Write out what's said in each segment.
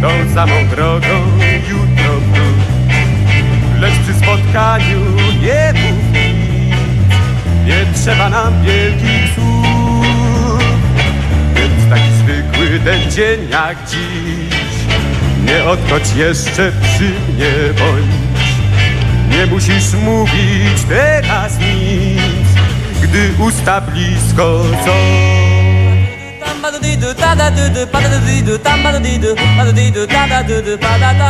tą samą drogą jutro wróć. Lecz przy spotkaniu nie mów nic, nie trzeba nam wielkich słów. Więc taki zwykły ten dzień jak dziś, nie odchodź jeszcze przy mnie bądź. Nie musisz mówić teraz nic, gdy usta blisko są. Tam ba da di du da da du du ba da da di du tam ba da di du ba da di du da da du du ba da da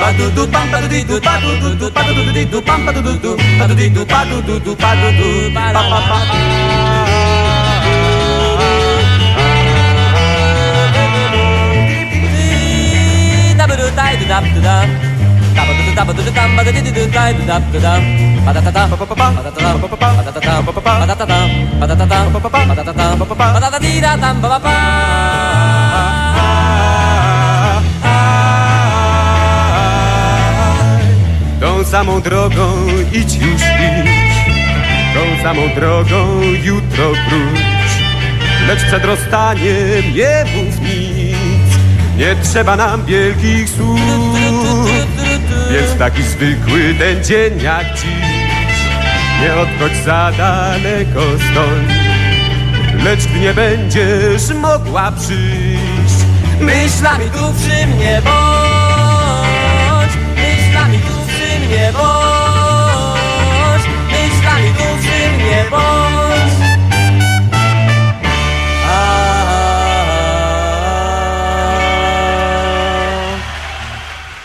ba du du pam ba da di du ba du du du ba du du di du pam ba du du du ba du di du ba du du du ba du du ba da ba ba Di da ba du da da da da ba da da di da dam ba ba ba Tą samą drogą idź już idź, tą samą drogą jutro wróć. Lecz przed rozstaniem nie mów nic, nie trzeba nam wielkich słów. Więc taki zwykły ten dzień jak dziś, nie odchodź za daleko stąd. Lecz nie będziesz mogła przyjść, Myślami tu przy mnie bądź